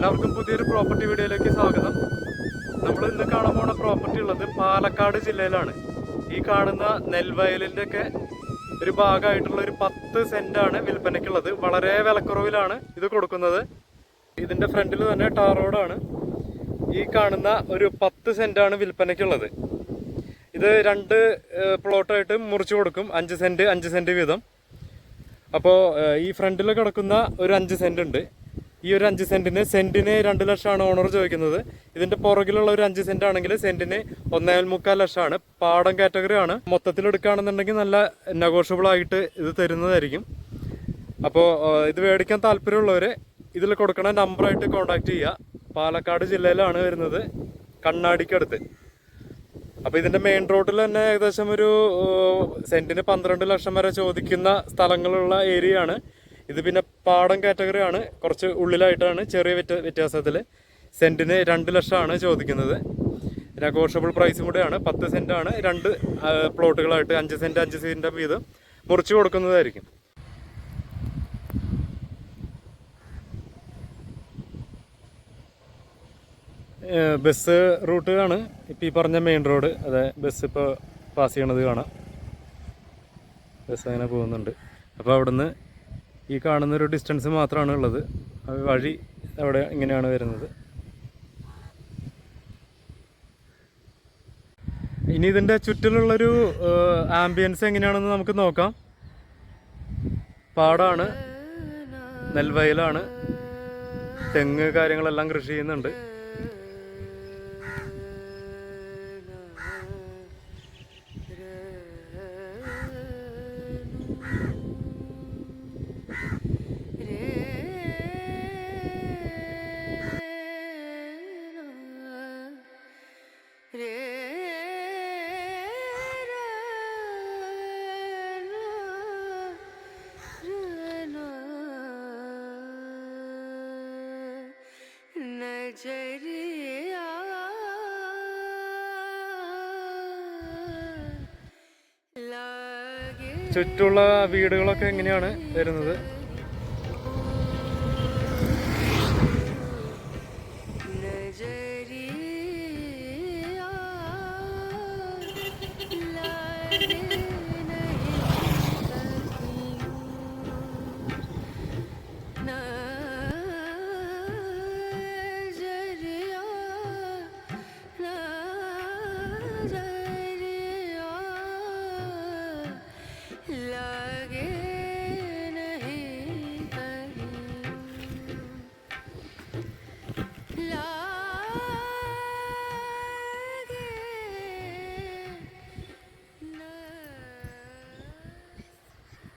എല്ലാവർക്കും പുതിയൊരു പ്രോപ്പർട്ടി വീഡിയോയിലേക്ക് സ്വാഗതം. നമ്മൾ ഇന്ന് കാണാൻ പോണ പ്രോപ്പർട്ടി ഉള്ളത് പാലക്കാട് ജില്ലയിലാണ്. ഈ കാണുന്ന നെൽവയലിന്റെ ഒക്കെ ഒരു ഭാഗമായിട്ടുള്ള ഒരു പത്ത് സെന്റ് ആണ് വിൽപ്പനയ്ക്കുള്ളത്. വളരെ വിലക്കുറവിലാണ് ഇത് കൊടുക്കുന്നത്. ഇതിന്റെ ഫ്രണ്ടിൽ തന്നെ ടാർ റോഡാണ്. ഈ കാണുന്ന ഒരു പത്ത് സെന്റ് ആണ് വിൽപ്പനയ്ക്കുള്ളത്. ഇത് രണ്ട് പ്ലോട്ടായിട്ട് മുറിച്ചു കൊടുക്കും. അഞ്ച് സെന്റ് അഞ്ച് സെന്റ് വീതം. അപ്പോൾ ഈ ഫ്രണ്ടിൽ കിടക്കുന്ന ഒരു അഞ്ച് സെന്റ് ഉണ്ട് ഈ ഒരു അഞ്ച് സെന്റിന് സെന്റിന് രണ്ട് ലക്ഷമാണ് ഓണർ ചോദിക്കുന്നത്. ഇതിന്റെ പുറകിലുള്ള ഒരു അഞ്ച് സെന്റ് ആണെങ്കിൽ സെന്റിന് ഒന്നേൽ മുക്കാൽ ലക്ഷമാണ്. പാടം കാറ്റഗറി ആണ്. മൊത്തത്തിൽ എടുക്കുകയാണെന്നുണ്ടെങ്കിൽ നല്ല നെഗോഷ്യബിൾ ആയിട്ട് ഇത് തരുന്നതായിരിക്കും. അപ്പോൾ ഇത് മേടിക്കാൻ താല്പര്യമുള്ളവര് ഇതിൽ കൊടുക്കണ നമ്പറായിട്ട് കോൺടാക്റ്റ് ചെയ്യുക. പാലക്കാട് ജില്ലയിലാണ് വരുന്നത്. കണ്ണാടിക്കടുത്ത്. അപ്പോൾ ഇതിന്റെ മെയിൻ റോഡിൽ തന്നെ ഏകദേശം ഒരു സെന്റിന് പന്ത്രണ്ട് ലക്ഷം വരെ ചോദിക്കുന്ന സ്ഥലങ്ങളുള്ള ഏരിയയാണ് ഇത് പിന്നെ പാടം കാറ്റഗറി ആണ്. കുറച്ച് ഉള്ളിലായിട്ടാണ് ചെറിയ വ്യത്യ വ്യത്യാസത്തിൽ സെന്റിന് രണ്ട് ലക്ഷമാണ് ചോദിക്കുന്നത്. നെഗോഷ്യബിൾ പ്രൈസും കൂടെയാണ്. പത്ത് സെന്റാണ് രണ്ട് പ്ലോട്ടുകളായിട്ട് അഞ്ച് സെന്റ് അഞ്ച് സെന്റ് വീതം മുറിച്ച് കൊടുക്കുന്നതായിരിക്കും. ബസ് റൂട്ട് ആണ്. ഇപ്പം ഈ പറഞ്ഞ മെയിൻ റോഡ് അതെ ബസ് ഇപ്പോൾ പാസ് ചെയ്യണത് കാണാം. ബസ് അങ്ങനെ പോകുന്നുണ്ട്. അപ്പോൾ അവിടുന്ന് ഈ കാണുന്നൊരു ഡിസ്റ്റൻസ് മാത്രമാണ് ഉള്ളത് വഴി അവിടെ ഇങ്ങനെയാണ് വരുന്നത്. ഇനി ഇതിന്റെ ചുറ്റിലുള്ളൊരു ആംബിയൻസ് എങ്ങനെയാണെന്ന് നമുക്ക് നോക്കാം. പാടാണ്. നെൽവയലാണ്. തെങ്ങ് കാര്യങ്ങളെല്ലാം കൃഷി ചെയ്യുന്നുണ്ട്. ചുറ്റുള്ള വീടുകളൊക്കെ എങ്ങനെയാണ് വരുന്നത്.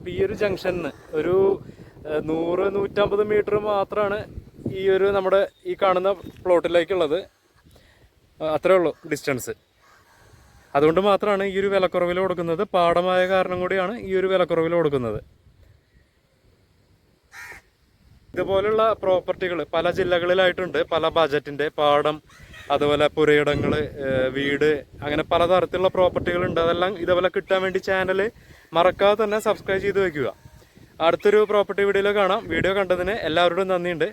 ഇപ്പൊ ഈ ഒരു ജംഗ്ഷനിന്ന് ഒരു ഏഹ്, നൂറ് നൂറ്റമ്പത് മീറ്റർ മാത്രമാണ് ഈ ഒരു നമ്മുടെ ഈ കാണുന്ന പ്ലോട്ടിലേക്കുള്ളത്. അത്രേ ഉള്ളൂ ഡിസ്റ്റൻസ് അതുകൊണ്ട് മാത്രമാണ് ഈ ഒരു വിലക്കുറവിൽ കൊടുക്കുന്നത്. പാടമായ കാരണം കൂടിയാണ് ഈ ഒരു വിലക്കുറവിൽ കൊടുക്കുന്നത്. ഇതുപോലുള്ള പ്രോപ്പർട്ടികൾ പല ജില്ലകളിലായിട്ടുണ്ട്. പല ബജറ്റിന്റെ പാടം അതുപോലെ പുരയിടങ്ങൾ വീട് അങ്ങനെ പലതരത്തിലുള്ള പ്രോപ്പർട്ടികളുണ്ട്. അതെല്ലാം ഇതുപോലെ കിട്ടാൻ വേണ്ടി ചാനൽ മറക്കാതെ തന്നെ സബ്സ്ക്രൈബ് ചെയ്ത് വയ്ക്കുക അടുത്തൊരു പ്രോപ്പർട്ടി വീഡിയോയിൽ കാണാം. വീഡിയോ കണ്ടതിന് എല്ലാവരോടും നന്ദിയുണ്ട്.